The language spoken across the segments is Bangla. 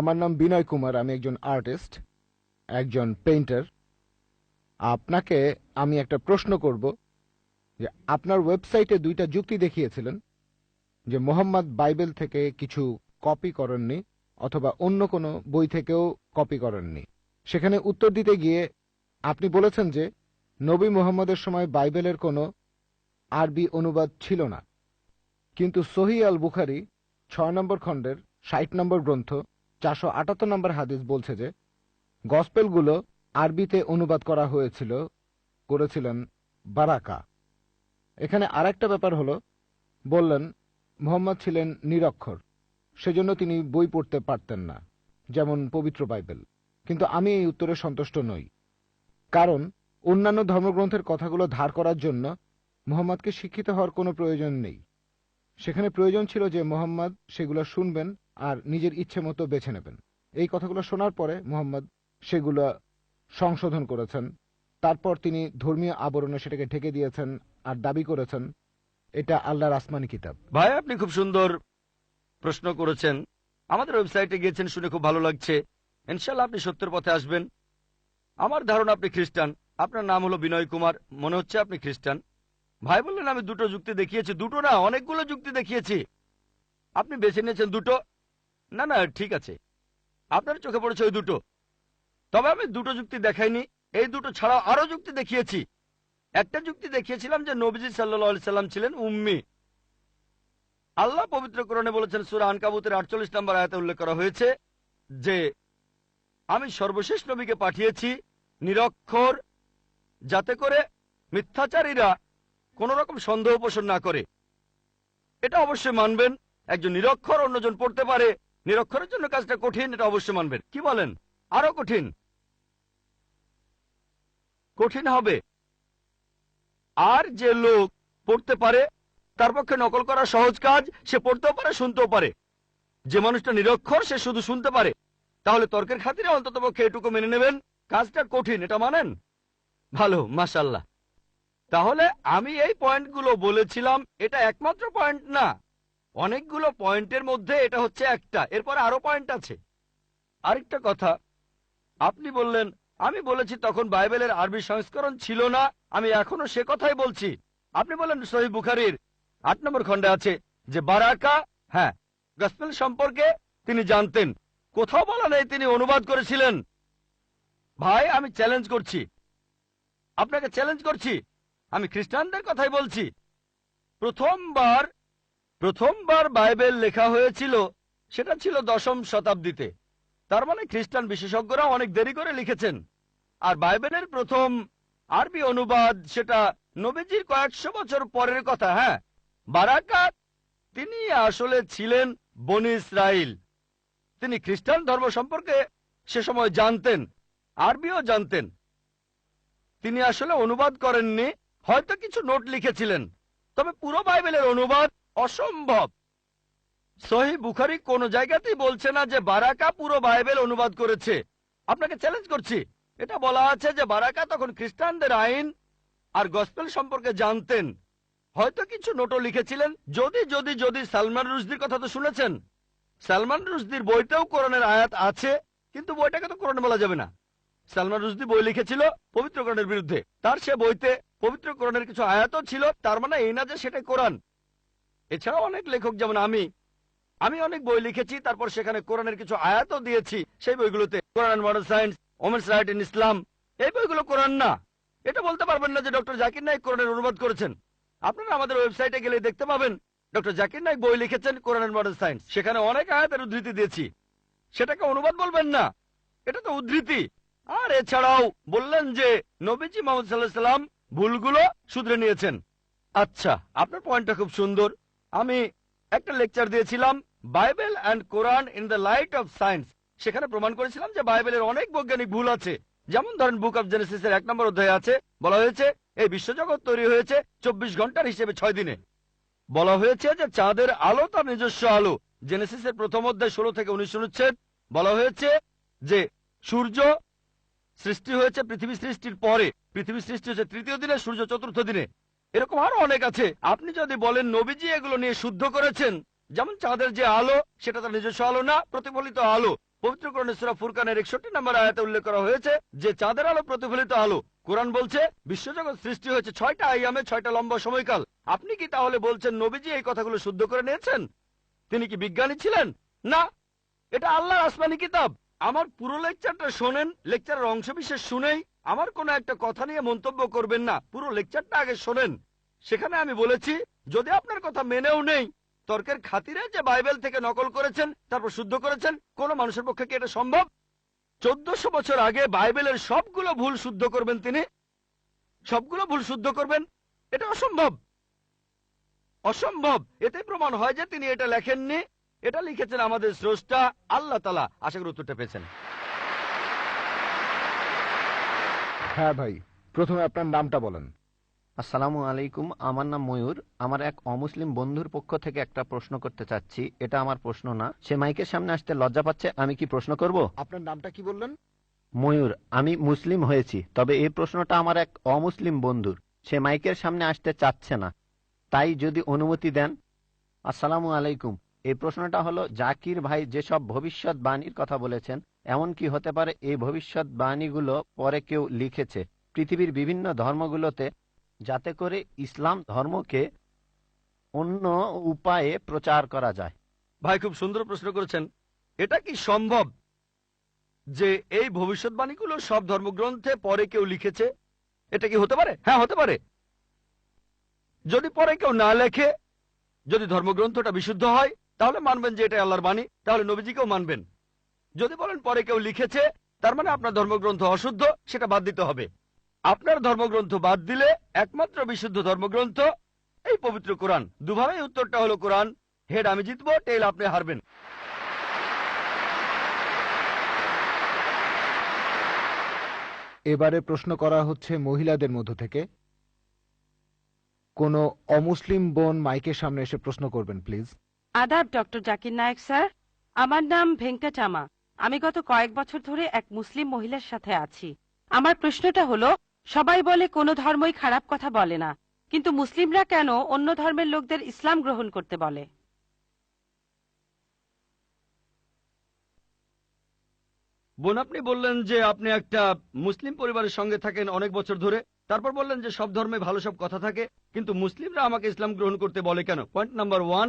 আমার নাম বিনয় কুমার, আমি একজন আর্টিস্ট, একজন পেইন্টার। আপনাকে আমি একটা প্রশ্ন করব যে আপনার ওয়েবসাইটে দুইটা যুক্তি দেখিয়েছিলেন যে মোহাম্মদ বাইবেল থেকে কিছু কপি করেননি অথবা অন্য কোনো বই থেকেও কপি করেননি। সেখানে উত্তর দিতে গিয়ে আপনি বলেছেন যে নবী মোহাম্মদের সময় বাইবেলের কোনো আরবি অনুবাদ ছিল না। কিন্তু সহি আল বুখারি ছয় নম্বর খণ্ডের ষাট নম্বর গ্রন্থ চারশো আটাত্তর নম্বর হাদিস বলছে যে, গসপেলগুলো আরবিতে অনুবাদ করা হয়েছিল, করেছিলেন বারাকা। এখানে আরেকটা ব্যাপার হলো, বললেন মোহাম্মদ ছিলেন নিরক্ষর, সেজন্য তিনি বই পড়তে পারতেন না, যেমন পবিত্র বাইবেল। কিন্তু আমি এই উত্তরে সন্তুষ্ট নই, কারণ অন্যান্য ধর্মগ্রন্থের কথাগুলো ধার করার জন্য মোহাম্মদকে শিক্ষিত হওয়ার কোনো প্রয়োজন নেই। সেখানে প্রয়োজন ছিল যে মোহাম্মদ সেগুলো শুনবেন আর নিজের ইচ্ছে মতো বেছে নেবেন। এই কথাগুলো শোনার পরে মোহাম্মদ সেগুলো সংশোধন করেছেন। তারপর তিনি ধর্মীয় আবরণে সেটাকে ঢেকে দিয়েছেন আর দাবি করেছেন, এটা আল্লাহর আসমানি কিতাব। ভাই, আপনি খুব সুন্দর প্রশ্ন করেছেন। আমাদের ওয়েবসাইটে গিয়েছেন, শুনে খুব ভালো লাগছে। ইনশাল্লাহ আপনি সত্যের পথে আসবেন। আমার ধারণা, আপনি খ্রিস্টান। আপনার নাম হলো বিনয় কুমার। মনে হচ্ছে আপনি খ্রিস্টান। ভাই বললেন, আমি দুটো যুক্তি দেখিয়েছি। দুটো না, অনেকগুলো যুক্তি দেখিয়েছি। আপনি বেছে নিয়েছেন দুটো। না না, ঠিক আছে। আপনার চোখে পড়েছে ওই দুটো। তবে আমি দুটো যুক্তি দেখাইনি। এই দুটো ছাড়াও আরও যুক্তি দেখিয়েছি। একটা যুক্তি দেখিয়েছিলাম যে নবীজি সাল্লাহ সাল্লাম ছিলেন উম্মি। আল্লাহ পবিত্র করণে বলেছেন, সুরা আনকাবুতের আটচল্লিশ নম্বর আয়াতে উল্লেখ করা হয়েছে যে, আমি সর্বশেষ নবীকে পাঠিয়েছি নিরক্ষর, যাতে করে মিথ্যাচারীরা কোন রকম সন্দেহ পোষণ না করে। এটা অবশ্যই মানবেন, একজন নিরক্ষর অন্যজন পড়তে পারে নিরক্ষরের জন্য কাজটা কঠিন, এটা অবশ্যই মানবেন। কি বলেন? আরও কঠিন। কঠিন হবে। আর যে লোক পড়তে পারে, তার পক্ষে নকল করা সহজ কাজ, সে পড়তেও পারে, শুনতেও পারে। যে মানুষটা নিরক্ষর, সে শুধু শুনতে পারে। তাহলে তর্কের খাতিরে অন্তত পক্ষে এটুকু মেনে নেবেন, কাজটা কঠিন, এটা মানেন? ভালো মাসাল্লাহ তাহলে আমি এই পয়েন্টগুলো বলেছিলাম, এটা একমাত্র পয়েন্ট না। অনেকগুলো পয়েন্টের মধ্যে এটা হচ্ছে একটা, এরপর আরও পয়েন্ট আছে। আরেকটা কথা, আপনি বললেন, আমি বলেছি তখন বাইবেলের আরবি সংস্করণ ছিল না, আমি এখনও সে কথাই বলছি। আপনি বলেন সহি বুখারির আট নম্বর খণ্ডে আছে যে, বারাকা হ্যাঁ গসপেল সম্পর্কে তিনি জানতেন। কোথাও বলা নেই তিনি অনুবাদ করেছিলেন। ভাই, আমি চ্যালেঞ্জ করছি। আপনাকে চ্যালেঞ্জ করছি। আমি খ্রিস্টানদের কথাই বলছি। প্রথমবার প্রথমবার বাইবেল লেখা হয়েছিল, সেটা ছিল দশম শতাব্দীতে। তার মানে খ্রিস্টান বিশেষজ্ঞরা অনেক দেরি করে লিখেছেন। আর বাইবেলের প্রথম আরবি অনুবাদ, সেটা নবীজির কয়েকশো বছর পরের কথা হ্যাঁ? বারাকাত, তিনি আসলে ছিলেন বনি ইসরাইল। তিনি খ্রিস্টান ধর্ম সম্পর্কে সে সময় জানতেন, আরবিও জানতেন। তিনি আসলে অনুবাদ করেননি, হয়তো কিছু নোট লিখেছিলেন। তবে পুরো বাইবেলের অনুবাদ অসম্ভব। সহি বুখারি কোন জায়গাতেই বলছে না যে বারাকা পুরো বাইবেল অনুবাদ করেছে। আপনাকে চ্যালেঞ্জ করছি। এটা বলা আছে যে বারাকা তখন খ্রিস্টানদের আইন আর গসপেল সম্পর্কে জানতেন। হয়তো কিছু নোটও লিখেছিলেন। যদি যদি যদি সালমান রুশদির কথা তো শুনেছেন। সালমান রুশদির বইতেও কোরআনের আয়াত আছে, কিন্তু বইটাকে তো কোরআনে বলা যাবে না। সালমান রুশদি বই লিখেছিল পবিত্র বিরুদ্ধে। তার সে বইতে পবিত্র কিছু আয়াতও ছিল, তার মানে এই না যে সেটাই কোরআন। এছাড়াও অনেক লেখক, যেমন আমি। আমি অনেক বই লিখেছি, তারপর সেখানে কোরআনের কিছু আয়াতও দিয়েছি। সেই বইগুলোতে Quran modern science women's right in Islam এই বইগুলো কোরআন না। এটা বলতে পারবেন না যে ডক্টর জাকির নাইক কোরআনের অনুবাদ করেছেন। আপনারা আমাদের ওয়েবসাইটে গেলে দেখতে পাবেন, ডক্টর জাকির নাইক বই লিখেছেন কোরআনের মডার্ন সায়েন্স সেখানে অনেক আয়াতের উদ্ধৃতি দিয়েছি। সেটাকে অনুবাদ বলবেন না। এটা তো উদ্ধৃতি। আর এছাড়াও বললেন যে নবীজি মোহাম্মদ সাল্লাহ সাল্লাম ভুলগুলো শুধরে নিয়েছেন। আচ্ছা আপনার পয়েন্টটা খুব সুন্দর। আমি একটা লেকচার দিয়েছিলাম Bible and Quran in the light of science সেখানে প্রমাণ করেছিলাম যে বাইবেলের অনেক বৈজ্ঞানিক ভুল আছে। যেমন ধরেন বুক অফ জেনেসিসের এক নম্বর অধ্যায় আছে, বলা হয়েছে, এই বিশ্বজগৎ তৈরি হয়েছে চব্বিশ ঘণ্টার হিসেবে ছয় দিনে। বলা হয়েছে যে চাঁদের আলো তার নিজস্ব আলো। জেনেসিসের প্রথম অধ্যায় ষোলো থেকে উনিশ অনুচ্ছেদ বলা হয়েছে যে সূর্য সৃষ্টি হয়েছে পৃথিবী সৃষ্টির পরে। পৃথিবী সৃষ্টি হয়েছে তৃতীয় দিনে, সূর্য চতুর্থ দিনে। এরকম আরও অনেক আছে। আপনি যদি বলেন, নবীজি এগুলো নিয়ে শুদ্ধ করেছেন, যেমন চাঁদের যে আলো, সেটা তার নিজস্ব আলো না, প্রতিফলিত আলো। পবিত্র কোরআনে ফুরকানের একষট্টি নম্বর আয়াতে উল্লেখ করা হয়েছে যে, চাঁদের আলো প্রতিফলিত আলো। কোরআন বলছে, বিশ্বজগৎ সৃষ্টি হয়েছে ছয়টা আইয়ামে ছয়টা লম্বা সময়কাল। আপনি কি তাহলে বলছেন, নবীজি এই কথাগুলো শুদ্ধ করে নিয়েছেন? তিনি কি বিজ্ঞানী ছিলেন? না। এটা আল্লাহর আসমানি কিতাব। আমার পুরো লেকচারটা শোনেন লেকচারের অংশ বিশেষ শুনেই আমার কোনো একটা কথা নিয়ে মন্তব্য করবেন না। পুরো লেকচারটা আগে শোনেন। সেখানে আমি বলেছি, যদি আপনার কথা মেনেও নেই, তর্কের খাতিরে যে বাইবেল থেকে নকল করেছেন, তারপর শুদ্ধ করেছেন, কোন মানুষের পক্ষে কি এটা সম্ভব? চোদ্দশো বছর আগে বাইবেলের সবগুলো ভুল শুদ্ধ করবেন তিনি। সবগুলো ভুল শুদ্ধ করবেন? এটা অসম্ভব। অসম্ভব। এতে প্রমাণ হয় যে তিনি এটা লেখেননি। এটা লিখেছেন আমাদের স্রষ্টা আল্লাহ তালা আশা করি উত্তরটা পেয়েছেন। হ্যাঁ ভাই প্রথমে আপনার নামটা বলেন। আসসালামু আলাইকুম আমার নাম ময়ূর। আমার এক অমুসলিম বন্ধুর পক্ষ থেকে একটা প্রশ্ন করতে চাচ্ছি। এটা আমার প্রশ্ন না। সে মাইকের সামনে আসতে লজ্জা পাচ্ছে আমি কি প্রশ্ন করব? আপনার নামটা কি বললেন? ময়ূর আমি মুসলিম হয়েছি তবে এই প্রশ্নটা আমার এক অমুসলিম বন্ধুর। সে মাইকের সামনে আসতে চাচ্ছে না। তাই যদি অনুমতি দেন। আসসালামু আলাইকুম এই প্রশ্নটা হলো, জাকির ভাই যেসব ভবিষ্যৎ বাণীর কথা বলেছেন, এমন কি হতে পারে এই ভবিষ্যৎ বাণীগুলো পরে কেউ লিখেছে? পৃথিবীর বিভিন্ন ধর্মগুলোতে যাতে করে ইসলাম ধর্মকে অন্য উপায়ে প্রচার করা যায়। ভাই, খুব সুন্দর প্রশ্ন করেছেন। এটা কি সম্ভব যে এই ভবিষ্যৎবাণীগুলো সব ধর্মগ্রন্থে পরে কেউ লিখেছে? এটা কি হতে পারে? হ্যাঁ হতে পারে। যদি পরে কেউ না লেখে, যদি ধর্মগ্রন্থটা বিশুদ্ধ হয় তাহলে মানবেন যে এটা আল্লাহর বাণী, তাহলে নবীজিকেও মানবেন। যদি বলেন পরে কেউ লিখেছে, তার মানে আপনার ধর্মগ্রন্থ অশুদ্ধ, সেটা বাদ দিতে হবে। আপনার ধর্মগ্রন্থ বাদ দিলে একমাত্র বিশুদ্ধ ধর্মগ্রন্থ, এই পবিত্র কোরআন। দুভাবেই উত্তরটা হলো কোরআন, হেড আমি জিতবো, টেল আপনি হারবেন। এবারে প্রশ্ন করা হচ্ছে মহিলাদের মধ্য থেকে। কোনো অমুসলিম বোন মাইকের সামনে এসে প্রশ্ন করবেন, প্লিজ। আদাব, ডক্টর জাকির নায়েক স্যার। আমার নাম ভেঙ্কটামা আমি গত কয়েক বছর ধরে এক মুসলিম মহিলার সাথে আছি। আমার প্রশ্নটা হলো, সবাই বলে কোনো ধর্মই খারাপ কথা বলে না, কিন্তু মুসলিমরা কেন অন্য ধর্মের লোকদের ইসলাম গ্রহণ করতে বলে? বোন, আপনি বললেন যে আপনি একটা মুসলিম পরিবারের সঙ্গে থাকেন অনেক বছর ধরে। তারপর বললেন যে সব ধর্মে ভালো সব কথা থাকে, কিন্তু মুসলিমরা আমাকে ইসলাম গ্রহণ করতে বলে কেন? পয়েন্ট নাম্বার ওয়ান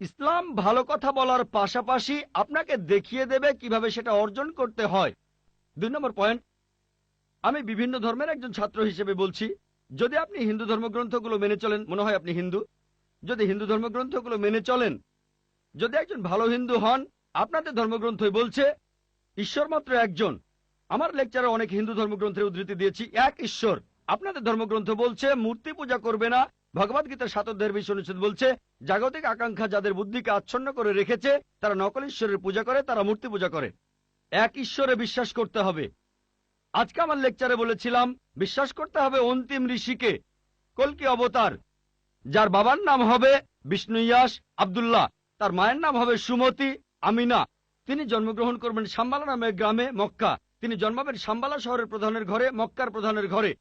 ইসলাম ভালো কথা বলার পাশাপাশি আপনাকে দেখিয়ে দেবে কীভাবে সেটা অর্জন করতে হয়। দুই নম্বর পয়েন্ট, আমি বিভিন্ন ধর্মের একজন ছাত্র হিসেবে বলছি, যদি আপনি হিন্দু ধর্মগ্রন্থগুলো মেনে চলেন, মনে হয় আপনি হিন্দু, যদি হিন্দু ধর্মগ্রন্থগুলো মেনে চলেন, যদি একজন ভালো হিন্দু হন, আপনাদের ধর্মগ্রন্থই বলছে, ঈশ্বর মাত্র একজন। আমার লেকচারে অনেক হিন্দু ধর্মগ্রন্থের উদ্ধৃতি দিয়েছি, এক ঈশ্বর। আপনাদের ধর্মগ্রন্থ বলছে, মূর্তি পূজা করবে না ভগবত গীতার সাত অধ্যায়ের বিশ অনুচ্ছেদ বলছে, জাগতিক আকাঙ্ক্ষা যাদের বুদ্ধিকে আচ্ছন্ন করে রেখেছে, তারা নকল ঈশ্বরের পূজা করে, তারা মূর্তি পূজা করে। এক ঈশ্বরে বিশ্বাস করতে হবে। আজকে আমার লেকচারে বলেছিলাম, বিশ্বাস করতে হবে অন্তিম ঋষিকে। কলকি অবতার? যার বাবার নাম হবে বিষ্ণু ইয়াস আবদুল্লাহ, তার মায়ের নাম হবে সুমতি আমিনা। তিনি জন্মগ্রহণ করবেন সাম্বালা নামের গ্রামে, মক্কা। তিনি জন্মাবেন সাম্বালা শহরের প্রধানের ঘরে, মক্কার প্রধানের ঘরে।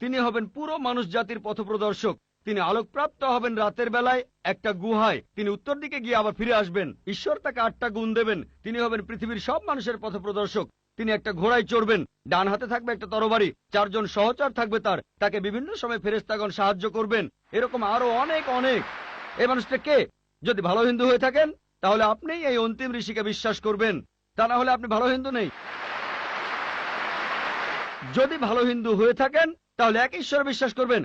তিনি হবেন পুরো মানুষ জাতির পথপ্রদর্শক। তিনি আলোকপ্রাপ্ত হবেন রাতের বেলায় একটা গুহায়। তিনি উত্তর দিকে গিয়ে আবার ফিরে আসবেন। ঈশ্বর তাকে আটটা গুণ দেবেন। তিনি হবেন পৃথিবীর সব মানুষের পথপ্রদর্শক। তিনি একটা ঘোড়ায় চড়বেন। ডান হাতে থাকবে একটা তরবারি। চারজন সহচর থাকবে তার। তাকে বিভিন্ন সময় ফেরেস্তাগণ সাহায্য করবেন। এরকম আরও অনেক অনেক। এ মানুষটা কে? যদি ভালো হিন্দু হয়ে থাকেন, তাহলে আপনিই এই অন্তিম ঋষিকে বিশ্বাস করবেন। তা না হলে আপনি ভালো হিন্দু নেই। যদি ভালো হিন্দু হয়ে থাকেন, তাহলে এক ঈশ্বর বিশ্বাস করবেন।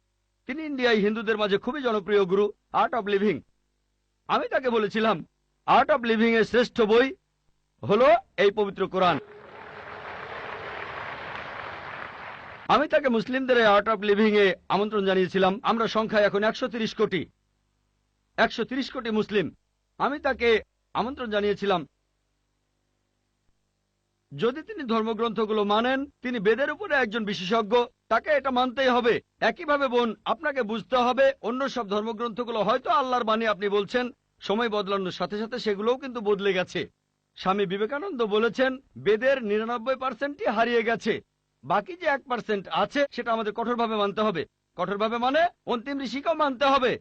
তিনি ইন্ডিয়ায় হিন্দুদের মাঝে খুবই জনপ্রিয় গুরু আর্ট অব লিভিং আমি তাকে বলেছিলাম আর্ট অব লিভিং এর শ্রেষ্ঠ বই হলো এই পবিত্র কোরআন। আমি তাকে মুসলিমদের আর্ট অব লিভিং এ আমন্ত্রণ জানিয়েছিলাম, আমরা সংখ্যায় এখন একশো কোটি। একশো কোটি মুসলিম। আমি তাকে আমন্ত্রণ জানিয়েছিলাম যদি তিনি ধর্মগ্রন্থগুলো মানেন, তিনি বেদের উপরে একজন বিশেষজ্ঞ, তাকে এটা মানতেই হবে। একইভাবে বোন, আপনাকে বুঝতে হবে, অন্য সব ধর্মগ্রন্থগুলো হয়তো আল্লাহর বাণী আপনি বলছেন, সময় বদলানোর সাথে সাথে সেগুলোও কিন্তু বদলে গেছে। স্বামী বিবেকানন্দ বলেছেন, বেদের নিরানব্বই পার্সেন্টই হারিয়ে গেছে। বাকি যে এক পার্সেন্ট আছে, সেটা আমাদের কঠোরভাবে মানতে হবে। কঠোরভাবে মানে অন্তিম ঋষিকেও মানতে হবে।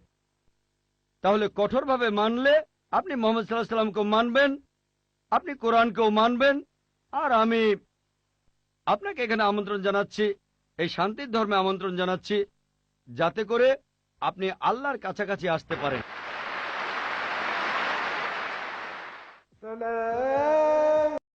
তাহলে কঠোরভাবে মানলে আপনি মোহাম্মদ সাল্লাহ সাল্লামকেও মানবেন, আপনি কোরআনকেও মানবেন আর আমি আপনাকে এখানে আমন্ত্রণ জানাচ্ছি, এই শান্তির ধর্মে আমন্ত্রণ জানাচ্ছি, যাতে করে আপনি আল্লাহর কাছাকাছি আসতে পারেন।